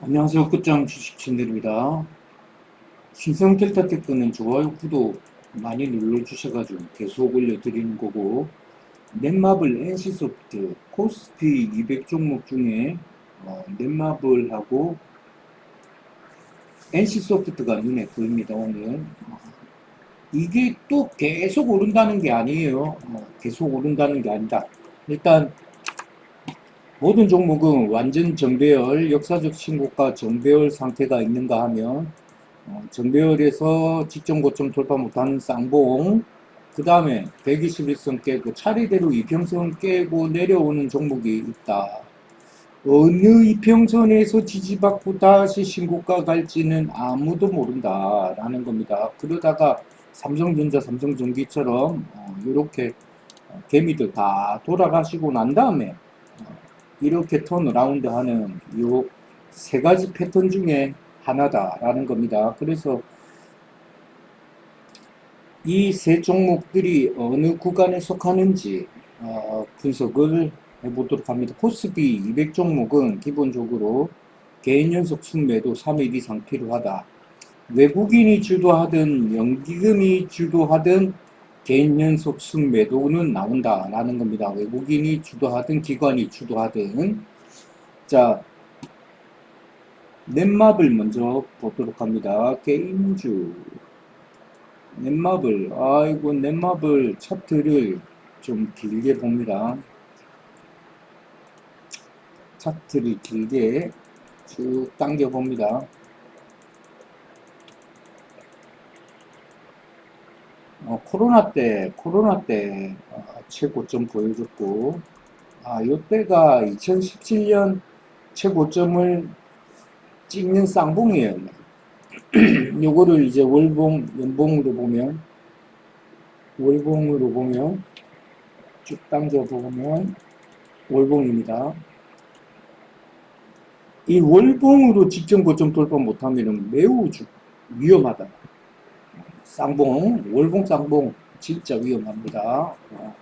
안녕하세요. 끝장 주식친들입니다. 신성 델타테크는 좋아요, 구독 많이 눌러주셔가지고 계속 올려드리는 거고, 넷마블 NC소프트 코스피 200 종목 중에 어, 넷마블하고 NC소프트가 눈에 보입니다, 오늘. 어, 이게 또 계속 오른다는 게 아니에요. 어, 계속 오른다는 게 아니다. 일단 모든 종목은 완전 정배열, 역사적 신고가 정배열 상태가 있는가 하면 어, 정배열에서 직전 고점 돌파 못하는 쌍봉, 그 다음에 121선 깨고 차례대로 이평선 깨고 내려오는 종목이 있다. 어느 이평선에서 지지받고 다시 신고가 갈지는 아무도 모른다 라는 겁니다. 그러다가 삼성전자, 삼성전기처럼 이렇게 개미들 다 돌아가시고 난 다음에 이렇게 턴어라운드 하는 요 세 가지 패턴 중에 하나다라는 겁니다. 그래서 이 세 종목들이 어느 구간에 속하는지 어, 분석을 해보도록 합니다. 코스피 200 종목은 기본적으로 개인 연속 순매도 3일 이상 필요하다. 외국인이 주도하든 연기금이 주도하든 개인 연속 순매도는 나온다라는 겁니다. 외국인이 주도하든 기관이 주도하든 자 넷마블 먼저 보도록 합니다. 게임주 넷마블 아이고 넷마블 차트를 좀 길게 봅니다. 차트를 길게 쭉 당겨 봅니다. 어, 코로나 때, 코로나 때 어, 최고점 보여줬고, 아, 요때가 2017년 최고점을 찍는 쌍봉이에요. 요거를 이제 월봉, 연봉으로 보면, 월봉으로 보면, 쭉 당겨 보면, 월봉입니다. 이 월봉으로 직전 고점 돌파 못하면 매우 주- 위험하다. 쌍봉, 월봉 쌍봉 진짜 위험합니다. 어,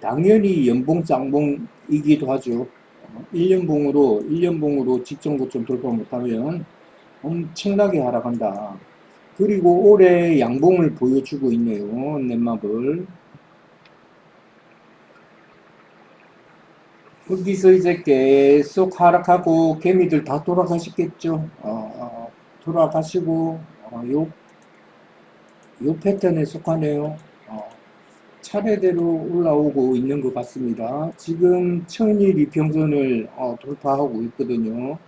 당연히 연봉 쌍봉이기도 하죠. 어, 1년봉으로 1년봉으로 직전 고점 돌파 못하면 엄청나게 하락한다. 그리고 올해 양봉을 보여주고 있네요. 넷마블. 거기서 이제 계속 하락하고 개미들 다 돌아가시겠죠. 어, 어, 돌아가시고 어, 요, 요 패턴에 속하네요. 어, 차례대로 올라오고 있는 것 같습니다. 지금 천일 이평선을 어, 돌파하고 있거든요.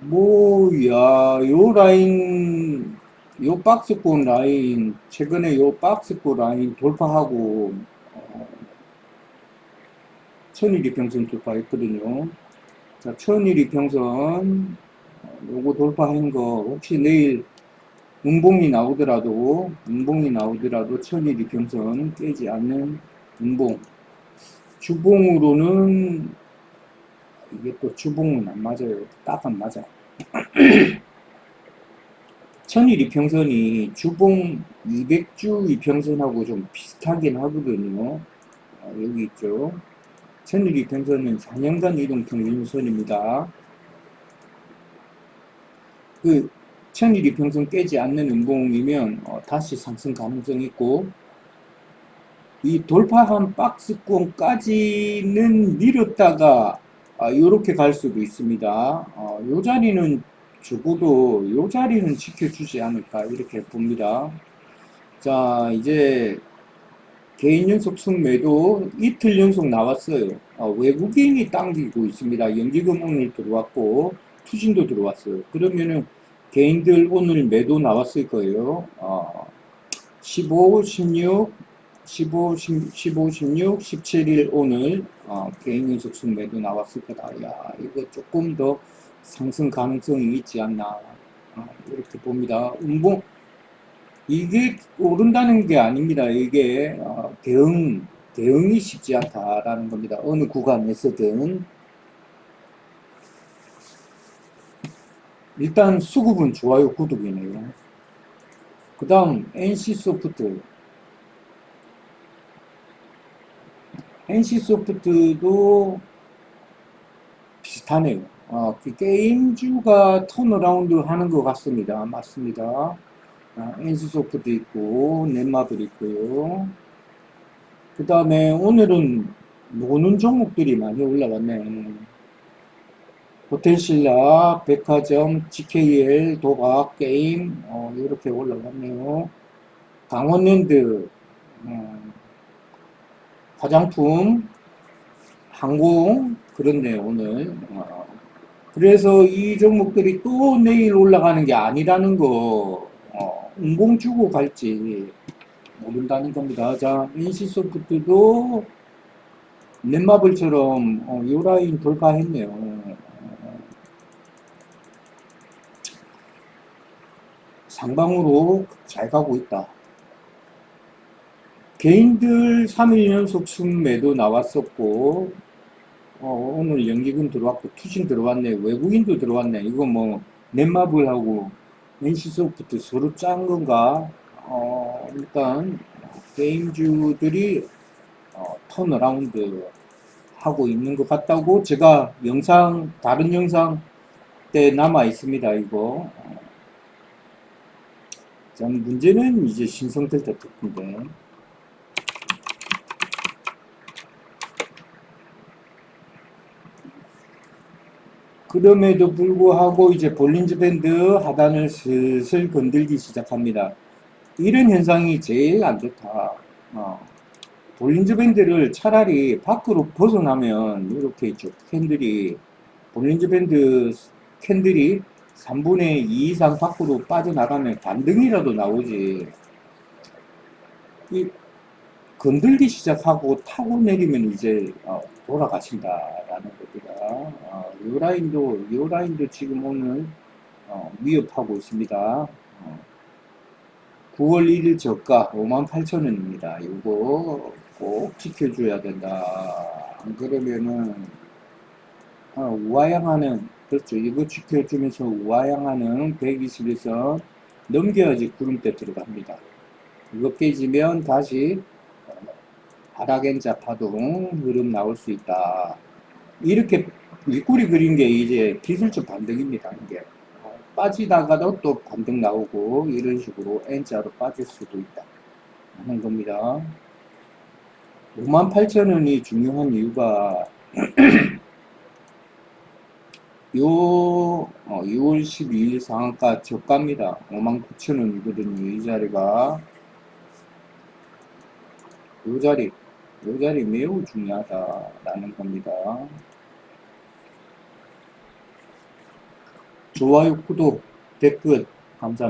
뭐야, 요 라인, 요 박스권 라인, 최근에 요 박스권 라인 돌파하고 어, 천일 이평선 돌파했거든요. 자, 천일 이평선 어, 요거 돌파한 거 혹시 내일 운봉이 나오더라도 운봉이 나오더라도 천일 이평선 깨지 않는 운봉 주봉으로는 이게 또 주봉은 안 맞아요. 딱 안 맞아. 천일 이평선이 주봉 200주 이평선하고 좀 비슷하긴 하거든요. 어, 여기 있죠. 천일 이평선은 4년간 이동 평균선입니다. 그 천일 이평선 깨지 않는 운봉이면 어, 다시 상승 가능성이 있고 이 돌파한 박스권까지는 아, 이렇게 갈 수도 있습니다. 어, 요 자리는 적어도 요 자리는 지켜주지 않을까 이렇게 봅니다. 자 이제 개인 연속 순매도 이틀 연속 나왔어요. 어, 외국인이 당기고 있습니다. 연기금융이 들어왔고 투신도 들어왔어요. 그러면은 개인들 오늘 매도 나왔을 거예요. 어, 15, 16, 15, 15, 16, 17일 오늘 어, 개인 연속 순 매도 나왔을 거다. 야, 이거 조금 더 상승 가능성이 있지 않나 어, 이렇게 봅니다. 운봉 이게 오른다는 게 아닙니다. 이게 어, 대응 대응이 쉽지 않다라는 겁니다. 어느 구간에서든 일단 수급은 좋아요 구독이네요. 그 다음 NC소프트 NC소프트도 비슷하네요. 어, 그 게임주가 턴어라운드 하는 것 같습니다. 맞습니다. 아, NC소프트 있고, 넷마블 있고요. 그 다음에 오늘은 노는 종목들이 많이 올라왔네. 호텔신라, 백화점, GKL, 도박, 게임, 어, 이렇게 올라갔네요. 강원랜드, 음, 화장품, 항공, 그렇네요, 오늘. 어, 그래서 이 종목들이 또 내일 올라가는 게 아니라는 거, 어, 운봉 주고 갈지 모른다는 겁니다. 자, NC소프트도 넷마블처럼 어, 요 라인 돌파했네요. 어, 상방으로 잘 가고 있다. 개인들 3일 연속 순매도 나왔었고, 어, 오늘 연기금 들어왔고, 투신 들어왔네, 외국인도 들어왔네. 이거 뭐, 넷마블하고 NC소프트 서로 짠 건가? 어, 일단, 게임주들이 어, 턴어라운드 하고 있는 것 같다고 제가 영상, 다른 영상 때 남아 있습니다, 이거. 어. 자, 문제는 이제 신성될 때 듣는데. 그럼에도 불구하고 이제 볼린즈 밴드 하단을 슬슬 건들기 시작합니다. 이런 현상이 제일 안 좋다. 어. 볼린즈 밴드를 차라리 밖으로 벗어나면 이렇게 있죠. 캔들이 볼린즈 밴드 캔들이 3분의 2 이상 밖으로 빠져나가면 반등이라도 나오지. 이 건들기 시작하고 타고 내리면 이제 어, 돌아가신다라는 겁니다. 어, 이 라인도 이 라인도 지금 오늘 어, 위협하고 있습니다. 어, 9월 1일 저가 58,000원입니다. 이거 꼭 지켜줘야 된다. 안 그러면은 어, 우하향하는 그렇죠. 이거 지켜주면서 우하향하는 121선 넘겨야지 구름대 들어갑니다. 이거 깨지면 다시 어, 하락엔자 파동 흐름 나올 수 있다. 이렇게 윗꼬리 그린 게 이제 기술적 반등입니다. 이게 어, 빠지다가도 또 반등 나오고 이런 식으로 N자로 빠질 수도 있다. 하는 겁니다. 58,000원이 중요한 이유가 요 어, 6월 12일 상한가 저가입니다. 59,000원이거든요. 이 자리가 요 자리 요 자리 매우 중요하다라는 겁니다. 좋아요, 구독, 댓글 감사합니다.